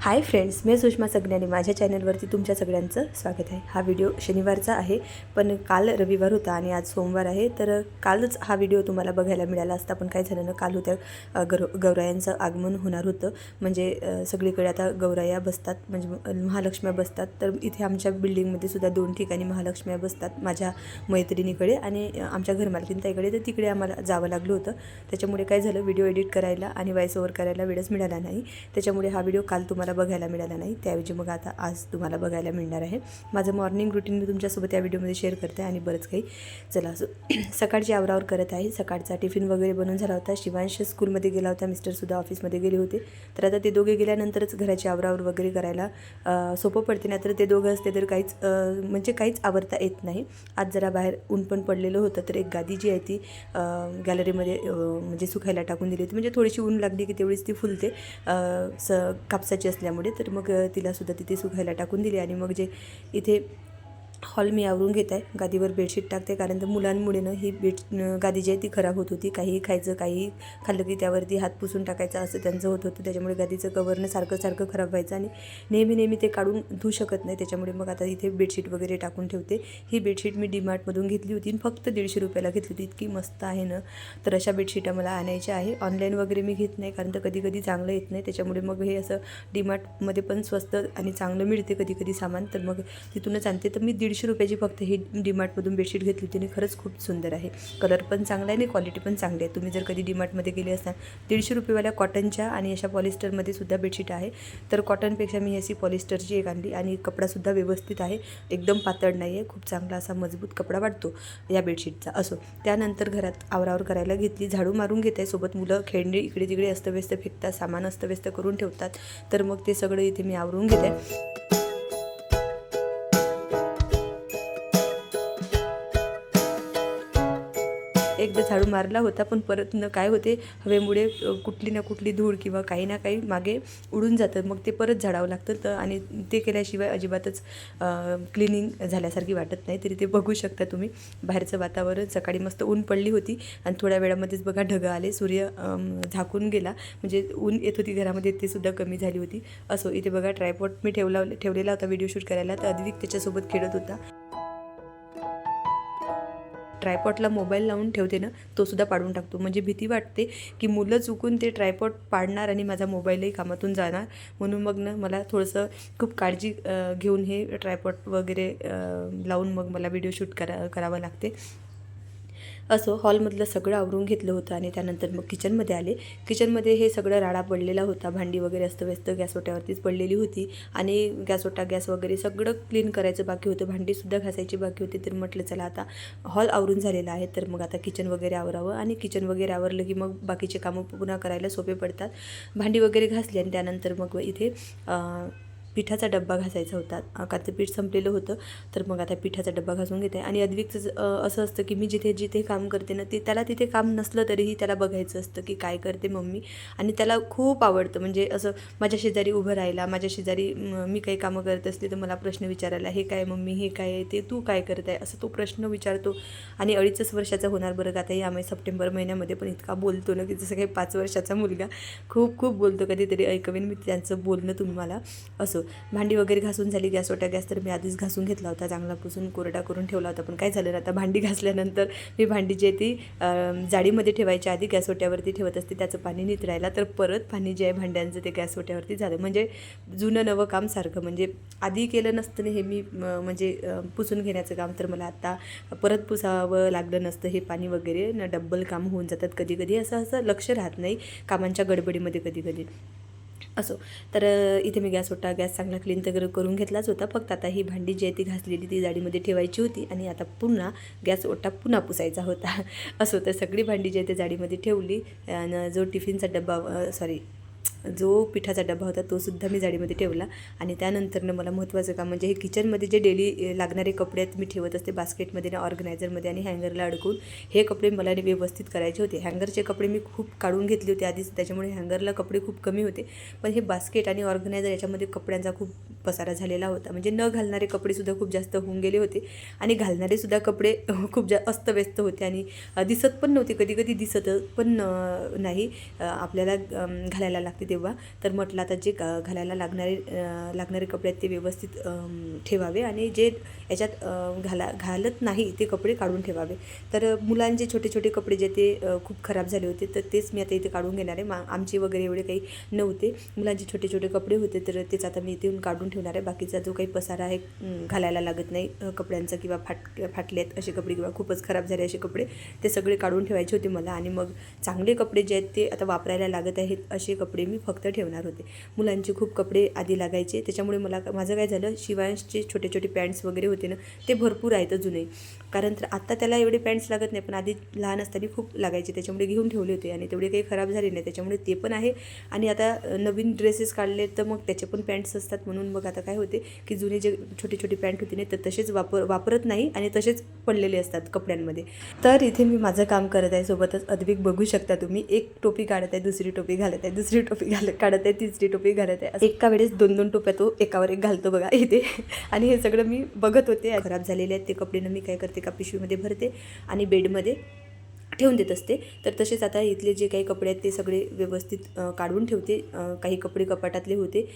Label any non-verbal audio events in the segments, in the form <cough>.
Hi friends मी सुषमा सगण्याने माझ्या चॅनलवरती तुमच्या सगळ्यांचं स्वागत आहे. हा व्हिडिओ शनिवारचा आहे पण काल रविवार होता आणि आज सोमवार आहे. तर कालच हा व्हिडिओ तुम्हाला बघायला मिळाला असता पण काय झालं ना काल होत्या गरो गौर गौरायांचं आगमन होणार होतं. म्हणजे सगळीकडे आता गौराया बसतात म्हणजे महालक्ष्म्या बसतात. तर इथे आमच्या बिल्डिंगमध्ये सुद्धा दोन ठिकाणी महालक्ष्म्या बसतात माझ्या मैत्रिणीकडे आणि आमच्या घरमालकीनताईकडे तर तिकडे आम्हाला जावं लागलं होतं. त्याच्यामुळे काय झालं व्हिडिओ एडिट करायला आणि वॉइस ओव्हर करायला वेळच मिळाला नाही. त्याच्यामुळे हा व्हिडिओ काल तुम्हाला बघायला मिळाला नाही त्याऐवजी मग आता आज तुम्हाला बघायला मिळणार आहे. माझं मॉर्निंग रुटीन मी तुमच्यासोबत या व्हिडिओमध्ये शेअर करते आणि बरंच काही. चला असं <clears throat> सकाळची आवरावर करत आहे. सकाळचा टिफिन वगैरे बनवून झाला होता. शिवांश स्कूलमध्ये गेला होता मिस्टरसुद्धा ऑफिसमध्ये गेले होते. तर आता ते दोघे गेल्यानंतरच घराची आवरावर वगैरे करायला सोपं पडते. नाही तर ते दोघं असते तर काहीच म्हणजे काहीच आवरता येत नाही. आज जरा बाहेर ऊन पण पडलेलं होतं तर एक गादी जी आहे ती गॅलरीमध्ये म्हणजे सुखायला टाकून दिली होती. म्हणजे थोडीशी ऊन लागली की तेवढीच ती फुलते. स कापसाची असल्यामुळे तर मग तिलासुद्धा तिथे सुखायला टाकून दिली आणि मग जे इथे हॉल मी आवरून घेत आहे. गादीवर बेडशीट टाकते कारण तर मुलांमुळे ना ही बेड गादी जी आहे ती खराब होत होती. काहीही खायचं काहीही खाल्लं की त्यावरती हात पुसून टाकायचा असं त्यांचं होत होतं. त्याच्यामुळे गादीचं कवरनं सारखं सारखं खराब व्हायचं आणि नेहमी नेहमी ते काढून धुऊ शकत नाही. त्याच्यामुळे मग आता इथे बेडशीट वगैरे टाकून ठेवते. ही बेडशीट मी डीमार्टमधून घेतली होती आणि फक्त दीडशे रुपयाला घेतली होती. इतकी मस्त आहे ना. तर अशा बेडशीटा मला आणायच्या आहे. ऑनलाईन वगैरे मी घेत नाही कारण तर कधी कधी चांगलं येत नाही. त्याच्यामुळे मग हे असं डीमार्टमध्ये पण स्वस्त आणि चांगलं मिळते कधी कधी सामान. तर मग तिथूनच आणते. तर मी दीडशे रुपयाची फक्त ही डीमार्टमधून बेडशीट घेतली होती आणि खरंच खूप सुंदर आहे. कलर पण चांगला आहे आणि क्वालिटी पण चांगली आहे. तुम्ही जर कधी डीमार्टमध्ये गेले असाल दीडशे रुपयेवाल्या कॉटनच्या आणि अशा पॉलिस्टरमध्ये सुद्धा बेडशीट आहे. तर कॉटनपेक्षा मी अशी पॉलिस्टरची एक आणली आणि कपडासुद्धा व्यवस्थित आहे. एकदम पातळ नाही आहे. खूप चांगला असा मजबूत कपडा वाटतो या बेडशीटचा. असो त्यानंतर घरात आवरावर करायला घेतली. झाडू मारून घेते सोबत मुलं खेळणे इकडे तिकडे अस्तव्यस्त फेकतात सामान अस्तव्यस्त करून ठेवतात. तर मग ते सगळं इथे मी आवरून घेते एकदा झाडू मारला होता पण परत न काय होते हवेमुळे कुठली ना कुठली धूळ किंवा काही ना काही मागे उडून जातं. मग ते परत झाडावं लागतं. तर आणि ते केल्याशिवाय अजिबातच क्लिनिंग झाल्यासारखी वाटत नाही. तरी ते बघू शकता तुम्ही. बाहेरचं वातावरण सकाळी मस्त ऊन पडली होती. आणि थोड्या वेळामध्येच बघा ढगं आले. सूर्य झाकून गेला. म्हणजे ऊन येत होती घरामध्ये ते सुद्धा कमी झाली होती. असो इथे बघा ट्रायपॉट मी ठेवला ठेवलेला होता व्हिडिओ शूट करायला. तर अधिक त्याच्यासोबत खेळत होता. ट्रायपॉटला मोबाईल लावून ठेवते ना तो सुद्धा पाडून टाकतो. म्हणजे भीती वाटते की मुलं चुकून ते ट्रायपॉट पाडणार आणि माझा मोबाईलही कामातून जाणार. म्हणून मग ना मला थोडंसं खूप काळजी घेऊन हे ट्रायपॉट वगैरे लावून मग मला व्हिडिओ शूट करा करावं लागते. असं हॉलमधलं सगळं आवरून घेतलं होतं आणि त्यानंतर मग किचनमध्ये आले. किचनमध्ये हे सगळं राडा पडलेला होता. भांडी वगैरे अस्तव्यस्त गॅसवट्यावरतीच पडलेली होती आणि गॅसवटा गॅस वगैरे सगळं क्लीन करायचं बाकी होतं. भांडीसुद्धा घासायची बाकी होती. तर म्हटलं चला आता हॉल आवरून झालेला आहे. तर मग आता किचन वगैरे आवरावं आणि किचन वगैरे आवरलं की मग बाकीचे कामं पुन्हा करायला सोपे पडतात. भांडी वगैरे घासली आणि त्यानंतर मग इथे पिठाचा डब्बा घासायचा होता. काचं पीठ संपलेलं होतं तर मग आता पिठाचा डब्बा घासून घेते. आणि अद्विकचं असं असतं की मी जिथे जिथे काम करते ना ते त्याला तिथे काम नसलं तरीही त्याला बघायचं असतं की काय करते मम्मी. आणि त्याला खूप आवडतं. म्हणजे असं माझ्या शेजारी उभं राहायला माझ्या शेजारी मी काही कामं करत असली तर मला प्रश्न विचारायला हे काय मम्मी हे काय आहे? ते तू काय करत आहे असं तो प्रश्न विचारतो. आणि अडीचच वर्षाचा होणार बरं का? आता यामुळे सप्टेंबर महिन्यामध्ये पण इतका बोलतो ना की जसं काही पाच वर्षाचा मुलगा. खूप खूप बोलतो कधीतरी ऐकवेन मी त्यांचं बोलणं तुम्हाला. असो. भांडी वगैरे घासून झाली गॅस ओटा गॅस तर मी आधीच घासून घेतला होता चांगला पुसून कोरडा करून ठेवला होता. पण काय झालं ना आता भांडी घासल्यानंतर मी भांडी जी आहे ती जाडीमध्ये जाळीमध्ये ठेवायच्या आधी गॅस ओट्यावरती ठेवत असते त्याचं पाणी नितरायला तर परत पाणी जे आहे भांड्यांचं ते गॅस ओट्यावरती झालं. म्हणजे जुनं नवं काम सारखं म्हणजे आधी केलं नसतं ना हे मी म्हणजे पुसून घेण्याचं काम तर मला आता परत पुसावं लागलं नसतं हे पाणी वगैरे न डब्बल काम होऊन जातात कधी कधी असं असं लक्ष राहत नाही कामांच्या गडबडीमध्ये कधी कधी असो. तर इथे मी गॅस होता गॅस चांगला क्लीन तर करून घेतलाच होता. फक्त आता ही भांडी जी आहे ती घासलेली ती जाडीमध्ये ठेवायची होती आणि आता पुन्हा गॅस ओटा पुन्हा पुसायचा होता. असो तर सगळी भांडी जी आहे ती जाडीमध्ये ठेवली. आणि जो टिफिनचा डब्बा सॉरी जो पिठाचा डबा होता तोसुद्धा मी जाडीमध्ये ठेवला. आणि त्यानंतरनं मला महत्त्वाचं काम म्हणजे हे किचनमध्ये जे डेली लागणारे कपडे आहेत मी ठेवत असते बास्केटमध्ये आणि ऑर्गनायझरमध्ये आणि हँगरला अडकून. हे कपडे मला व्यवस्थित करायचे होते. हँगरचे कपडे मी खूप काढून घेतले होते आधीच त्याच्यामुळे हँगरला कपडे खूप कमी होते. पण हे बास्केट आणि ऑर्गनायझर याच्यामध्ये कपड्यांचा खूप पसारा झालेला होता. म्हणजे न घालणारे कपडेसुद्धा खूप जास्त होऊन गेले होते. आणि घालणारेसुद्धा कपडे <laughs> खूप जा अस्तव्यस्त होते आणि दिसत पण नव्हते. कधी कधी दिसत पण नाही आपल्याला घालायला लागते. तेव्हा तर म्हटलं आता जे घालायला लागणारे लागणारे कपडे आहेत ते व्यवस्थित ठेवावे आणि जे याच्यात घाला घालत नाही ते कपडे काढून ठेवावे. तर मुलांचे छोटे छोटे कपडे जे ते खूप खराब झाले होते तर तेच मी आता इथे काढून घेणार आहे. मा आमचे वगैरे एवढे काही नव्हते. मुलांचे छोटे छोटे कपडे होते तर तेच आता मी इथे काढून ठेवणार आहे. बाकीचा जो काही पसारा आहे घालायला लागत नाही कपड्यांचा किंवा फाट फाटले आहेत असे कपडे किंवा खूपच खराब झाले असे कपडे ते सगळे काढून ठेवायचे होते मला. आणि मग चांगले कपडे जे आहेत ते आता वापरायला लागत आहेत असे कपडे मी फक्त ठेवणार होते. मुलांचे खूप कपडे आधी लागायचे. त्याच्यामुळे मला माझं काय झालं शिवांशचे छोटे छोटे पॅन्ट्स वगैरे होते ना ते भरपूर आहेत अजूनही. कारण तर आत्ता त्याला एवढे पॅन्ट्स लागत नाही पण आधी लहान असताना खूप लागायचे. त्याच्यामुळे घेऊन ठेवले होते आणि तेवढे काही खराब झाले नाही. त्याच्यामुळे ते पण आहे. आणि आता नवीन ड्रेसेस काढले तर मग त्याचे पण पॅन्ट्स असतात म्हणून मग आता काय होते की जुने जे छोटे छोटे पॅन्ट होते ना तर तसेच वापर वापरत नाही आणि तसेच पडलेले असतात कपड्यांमध्ये. तर इथे मी माझं काम करत आहे. सोबतच अद्विक बघू शकता तुम्ही. एक टोपी काढत आहे दुसरी टोपी घालत आहे दुसरी टोपी घाल काढत आहे तिसरी टोपी घालत आहे. एका वेळेस दोन दोन टोप्या तो एकावर एक घालतो बघा इथे. आणि हे सगळं मी बघत होते. खराब झालेले आहेत ते कपडे मी काय करते का पिशवीमध्ये भरते आणि बेडमध्ये ठेवून देत असते. तर तसेच आता इथले जे काही कपडे आहेत ते सगळे व्यवस्थित काढून ठेवते. काही कपडे कपाटातले होते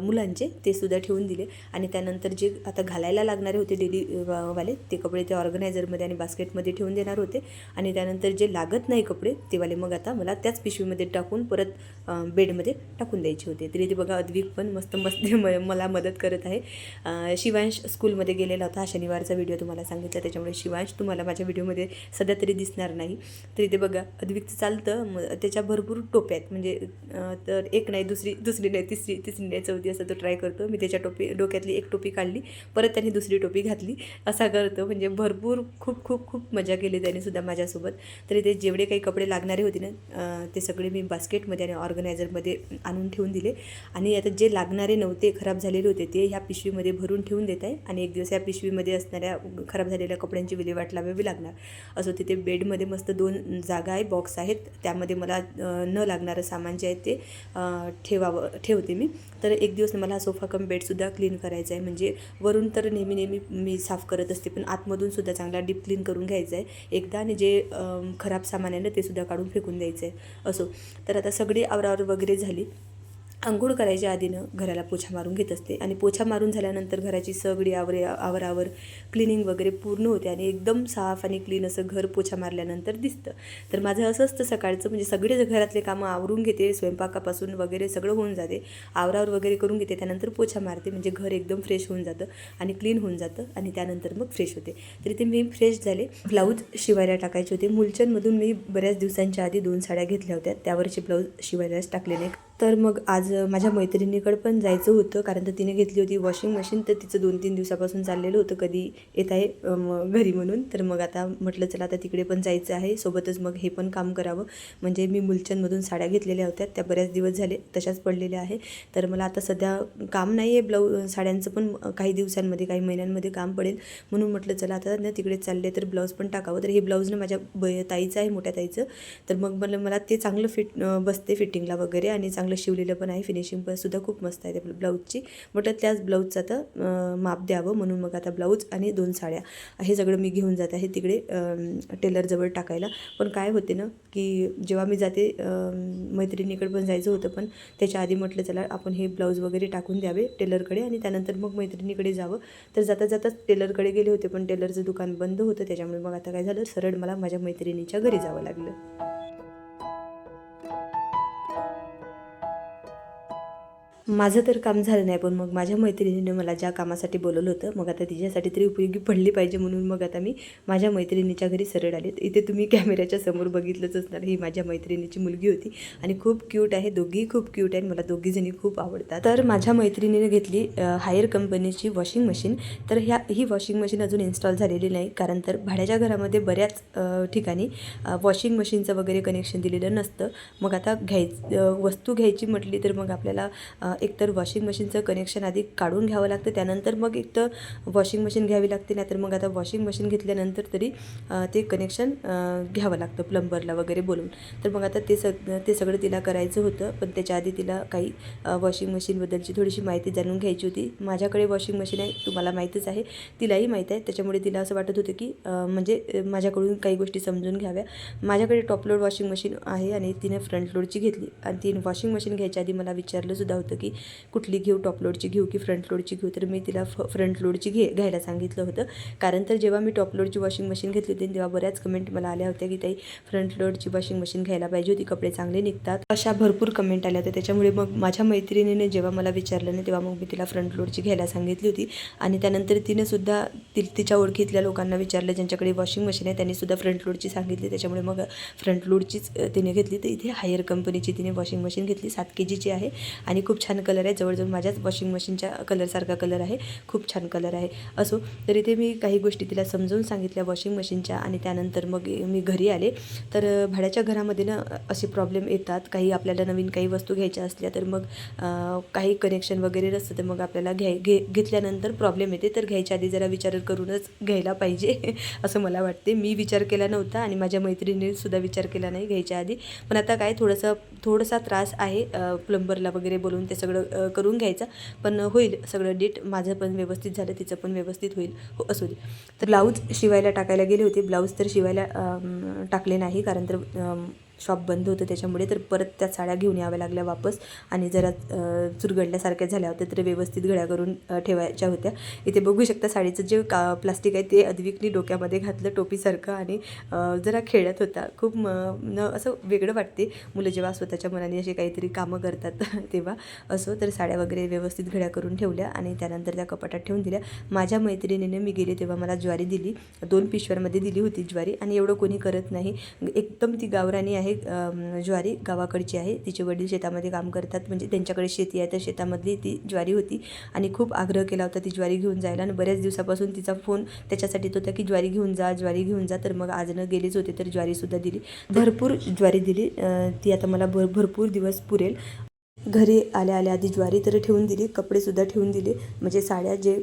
मुलांचे ते सुद्धा ठेवून दिले. आणि त्यानंतर जे आता घालायला लागणारे होते डेली वाले ते कपडे ते ऑर्गनायझरमध्ये आणि बास्केटमध्ये ठेवून देणार होते. आणि त्यानंतर जे लागत नाही कपडे ते वाले मग आता मला त्याच पिशवीमध्ये टाकून परत बेडमध्ये टाकून द्यायचे होते. तरी ते बघा अद्विक पण मस्त मस्त <laughs> म मला मदत करत आहे. शिवांश स्कूलमध्ये गेलेला होता. हा शनिवारचा व्हिडिओ तुम्हाला सांगितला. त्याच्यामुळे शिवांश तुम्हाला माझ्या व्हिडिओमध्ये सध्या तरी दिसणार नाही. तर इथे बघा अद्विकचं चालतं मग त्याच्या भरपूर टोप्या आहेत. म्हणजे तर एक नाही दुसरी दुसरी नाही तिसरी तिसरी नाही चौथी असं तो ट्राय करतो. मी त्याच्या टोपी डोक्यातली एक टोपी काढली परत त्याने दुसरी टोपी घातली. असा करतो. म्हणजे भरपूर खूप खूप खूप मजा केली त्याने सुद्धा माझ्यासोबत. तर इथे जेवढे काही कपडे लागणारे होते ना ते सगळे मी बास्केटमध्ये आणि ऑर्गनायझरमध्ये आणून ठेवून दिले. आणि आता जे लागणारे नव्हते खराब झालेले होते ते ह्या पिशवीमध्ये भरून ठेवून देत आहे. आणि एक दिवस या पिशवीमध्ये असणाऱ्या खराब झालेल्या कपड्यांची विल्हेवाट लावावी लागणार. असं तिथे बेडमध्ये मस्त दोन जागा आहे बॉक्स आहेत. त्यामध्ये मला न लागणारं सामान जे आहे ते ठेवावं ठेवते मी. तर एक दिवस मला हा सोफा कम बेडसुद्धा क्लीन करायचा आहे. म्हणजे वरून तर नेहमी नेहमी मी साफ करत असते पण आतमधून सुद्धा चांगला डीप क्लीन करून घ्यायचा आहे. एकदा आणि जे खराब सामान आहे ना ते सुद्धा काढून फेकून द्यायचं आहे. असो. तर आता सगळी आवरावर वगैरे झाली. आंघोळ करायच्या आधीनं घराला पोछा मारून घेत असते आणि पोछा मारून झाल्यानंतर घराची सगळी आवरे आवरावर क्लिनिंग वगैरे पूर्ण होते आणि एकदम साफ आणि क्लीन असं घर पोछा मारल्यानंतर दिसतं. तर माझं असं असतं सकाळचं म्हणजे सगळे घरातले कामं आवरून घेते स्वयंपाकापासून वगैरे सगळं होऊन जाते. आवरावर वगैरे करून घेते त्यानंतर पोछा मारते म्हणजे घर एकदम फ्रेश होऊन जातं आणि क्लीन होऊन जातं आणि त्यानंतर मग फ्रेश होते. तरी ते मी फ्रेश झाले. ब्लाऊज शिवायला टाकायचे होते. मुलचंदमधून मी बऱ्याच दिवसांच्या आधी दोन साड्या घेतल्या होत्या. त्यावरचे ब्लाऊज शिवायलाच टाकले नाही तर मग आज माझ्या मैत्रिणीकडे पण जायचं होतं कारण तर तिने घेतली होती वॉशिंग मशीन तर तिचं दोन तीन दिवसापासून चाललेलं होतं कधी येत आहे घरी म्हणून. तर मग आता म्हटलं चला आता तिकडे पण जायचं आहे सोबतच मग हे पण काम करावं. म्हणजे मी मुलचंदमधून साड्या घेतलेल्या होत्या त्या बऱ्याच दिवस झाले तशाच पडलेल्या आहे. तर मला आता सध्या काम नाही आहे ब्लाऊ साड्यांचं पण काही दिवसांमध्ये काही महिन्यांमध्ये काम पडेल. म्हणून म्हटलं चला आता ना तिकडे चालले तर ब्लाऊज पण टाकावं. तर हे ब्लाऊज ना माझ्या ब ताईचं आहे मोठ्या ताईचं. तर मग मला मला ते चांगलं फिट बसते फिटिंगला वगैरे आणि चांगलं शिवलेलं पण आहे फिनिशिंग पण सुद्धा खूप मस्त आहे त्या ब्लाऊजची म्हटलं त्याच ब्लाऊजचं आता माप द्यावं म्हणून मग आता ब्लाऊज आणि दोन साड्या. हे सगळं मी घेऊन जात आहे तिकडे टेलरजवळ टाकायला. पण काय होते ना की जेव्हा मी जाते मैत्रिणीकडे पण जायचं होतं पण त्याच्या आधी म्हटलं चला आपण हे ब्लाऊज वगैरे टाकून द्यावे टेलरकडे आणि त्यानंतर मग मैत्रिणीकडे जावं. तर जाता जाताच टेलरकडे गेले होते पण टेलरचं दुकान बंद होतं त्याच्यामुळे मग आता काय झालं सरळ मला माझ्या मैत्रिणीच्या घरी जावं लागलं. माझं तर काम झालं नाही पण मग माझ्या मैत्रिणीने मला ज्या कामासाठी बोलवलं होतं मग आता तिच्यासाठी तरी उपयोगी पडली पाहिजे म्हणून मग आता मी माझ्या मैत्रिणीच्या घरी सरळ आले. इथे तुम्ही कॅमेऱ्याच्या समोर बघितलंच असणार ही माझ्या मैत्रिणीची मुलगी होती आणि खूप क्यूट आहे दोघीही खूप क्यूट आहे आणि मला दोघीजणी खूप आवडतात. तर माझ्या मैत्रिणीने घेतली हायर कंपनीची वॉशिंग मशीन तर ह्या ही वॉशिंग मशीन अजून इन्स्टॉल झालेली नाही कारण तर भाड्याच्या घरामध्ये बऱ्याच ठिकाणी वॉशिंग मशीनचं वगैरे कनेक्शन दिलेलं नसतं. मग आता घ्यायच वस्तू घ्यायची म्हटली तर मग आपल्याला एकतर वॉशिंग मशीनचं कनेक्शन आधी काढून घ्यावं लागतं त्यानंतर मग एक तर वॉशिंग मशीन घ्यावी लागते नाहीतर मग आता वॉशिंग मशीन घेतल्यानंतर तरी ते कनेक्शन घ्यावं लागतं प्लंबरला वगैरे बोलून. तर मग आता ते सग ते सगळं तिला करायचं होतं पण त्याच्या आधी तिला काही वॉशिंग मशीनबद्दलची थोडीशी माहिती जाणून घ्यायची होती. माझ्याकडे वॉशिंग मशीन आहे तुम्हाला माहीतच आहे तिलाही माहीत आहे. त्याच्यामुळे तिला असं वाटत होतं की म्हणजे माझ्याकडून काही गोष्टी समजून घ्याव्या. माझ्याकडे टॉप लोड वॉशिंग मशीन आहे आणि तिने फ्रंट लोडची घेतली. आणि तिने वॉशिंग मशीन घ्यायच्या आधी मला विचारलंसुद्धा होतं की कुठली घेऊ टॉप लोडची घेऊ की फ्रंट लोडची घेऊ तर मी तिला फ फ्रंट लोडची घे घ्यायला सांगितलं होतं. कारण तर जेव्हा मी टॉप लोडची वॉशिंग मशीन घेतली होती तेव्हा बऱ्याच कमेंट मला आल्या होत्या की ताई फ्रंट लोडची वॉशिंग मशीन घ्यायला पाहिजे होती कपडे चांगले निघतात. अशा भरपूर कमेंट आल्या होत्या. त्याच्यामुळे मग माझ्या मैत्रिणीने जेव्हा मला विचारलं नाही तेव्हा मग मी तिला फ्रंट लोडची घ्यायला सांगितली होती. आणि त्यानंतर तिने सुद्धा ति तिच्या ओळखीतल्या लोकांना विचारलं ज्यांच्याकडे वॉशिंग मशीन आहे त्यांनी सुद्धा फ्रंट लोडची सांगितली. त्याच्यामुळे मग फ्रंट लोडचीच तिने घेतली. तर इथे हायर कंपनीची तिने वॉशिंग मशीन घेतली सात के जीची आहे. आणि खूप छान छान कलर आहे. जवळजवळ माझ्याच वॉशिंग मशीनच्या कलरसारखा कलर आहे. खूप छान कलर आहे. असो तर इथे मी काही गोष्टी तिला समजून सांगितल्या वॉशिंग मशीनच्या आणि त्यानंतर मग मी घरी आले. तर भाड्याच्या घरामध्ये ना असे प्रॉब्लेम येतात. काही आपल्याला नवीन काही वस्तू घ्यायच्या असल्या तर मग काही कनेक्शन वगैरे नसतं तर मग आपल्याला घ्याय घे घेतल्यानंतर प्रॉब्लेम येते. तर घ्यायच्या आधी जरा विचार करूनच घ्यायला पाहिजे. <laughs> असं मला वाटते. मी विचार केला नव्हता आणि माझ्या मैत्रिणीसुद्धा विचार केला नाही घ्यायच्या आधी. पण आता काय थोडंसं थोडासा त्रास आहे प्लंबरला वगैरे बोलून. ते सगळं करून घ्यायचं. पण होईल. सगळं डीट माझं पण व्यवस्थित झालं तिचं पण व्यवस्थित होईल. हो असू दे. तर ब्लाऊज शिवायला टाकायला गेले होते. ब्लाऊज तर शिवायला टाकले नाही. कारण तर शॉप बंद होतं त्याच्यामुळे तर परत त्या साड्या घेऊन याव्या लागल्या वापस. आणि जरा चुरगडल्यासारख्या झाल्या होत्या तर व्यवस्थित घड्या करून ठेवायच्या होत्या. इथे बघू शकता साडीचं जे का प्लास्टिक आहे ते अद्विकनी डोक्यामध्ये घातलं टोपीसारखं आणि जरा खेळत होता. खूप न असं वेगळं वाटते. मुलं जेव्हा स्वतःच्या मनाने असे काहीतरी कामं करतात <laughs> तेव्हा असो तर साड्या वगैरे व्यवस्थित घड्या करून ठेवल्या आणि त्यानंतर त्या कपाटात ठेवून दिल्या. माझ्या मैत्रिणीने मी गेले तेव्हा मला ज्वारी दिली. दोन पिशव्यांमध्ये दिली होती ज्वारी आणि एवढं कोणी करत नाही. एकदम ती गावरानी आहे आहे ज्वारी गावाकडची आहे. तिचे वडील शेतामध्ये काम करतात. म्हणजे त्यांच्याकडे शेती आहे. तर शेतामधली ती ज्वारी होती. आणि खूप आग्रह केला होता ती ज्वारी घेऊन जायला. आणि बऱ्याच दिवसापासून तिचा फोन त्याच्यासाठी तो होता की ज्वारी घेऊन जा ज्वारी घेऊन जा. तर मग आज न गेलीच होते तर ज्वारीसुद्धा दिली. भरपूर ज्वारी दिली. ती आता मला भर भरपूर दिवस पुरेल. घरी आल्या आल्या आधी ज्वारी तर ठेवून दिली कपडेसुद्धा ठेवून दिले. म्हणजे साड्या जे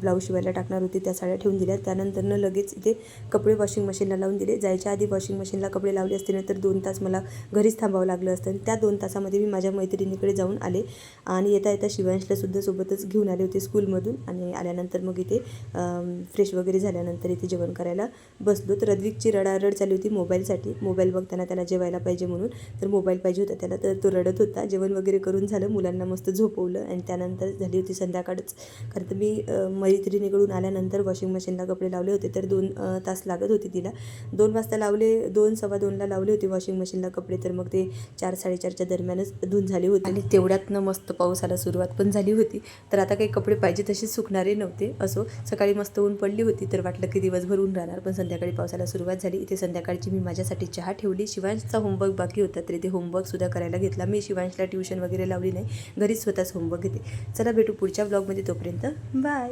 ब्लाऊज शिवायला टाकणार होते त्या साड्या ठेवून दिल्या. त्यानंतरनं लगेच इथे कपडे वॉशिंग मशीनला लावून दिले. जायच्या आधी वॉशिंग मशीनला कपडे लावले असते ना तर दोन तास मला घरीच थांबावं लागलं असतं. आणि त्या दोन तासामध्ये मी माझ्या मैत्रिणीकडे जाऊन आले. आणि येता येता शिवांशलासुद्धा सोबतच घेऊन आले होते स्कूलमधून आणि आल्यानंतर मग इथे फ्रेश वगैरे झाल्यानंतर इथे जेवण करायला बसलो. तर रद्विकची रडारड चालू होती मोबाईलसाठी. मोबाईल बघताना त्याला जेवायला पाहिजे म्हणून. तर मोबाईल पाहिजे होता त्याला तर तो रडत होता. जेवण वगैरे करून झालं मुलांना मस्त झोपवलं आणि त्यानंतर झाली होती संध्याकाळच. कारण तर मी मैत्रिणीकडून आल्यानंतर वॉशिंग मशीनला कपडे लावले होते तर दोन तास लागत होते तिला. दोन वाजता लावले दोन सव्वा दोनला लावले होते वॉशिंग मशीनला कपडे तर मग ते चार साडेचारच्या दरम्यानच धुवून झाले होते. आणि तेवढ्यातनं मस्त पावसाला सुरुवात पण झाली होती. तर आता काही कपडे पाहिजे तसेच सुकणारे नव्हते असो. सकाळी मस्त ऊन पडली होती तर वाटलं की दिवसभर ऊन राहणार पण संध्याकाळी पावसाला सुरुवात झाली. इथे संध्याकाळची मी माझ्यासाठी चहा ठेवली. शिवांशचा होमवर्क बाकी होता तर ते होमवर्कसुद्धा करायला घेतला मी. शिवांशला ट्युशन वगैरे लावली नाही. घरीच स्वतःच होमवर्क घेते. चला भेटू पुढच्या ब्लॉगमध्ये तोपर्यंत. बाय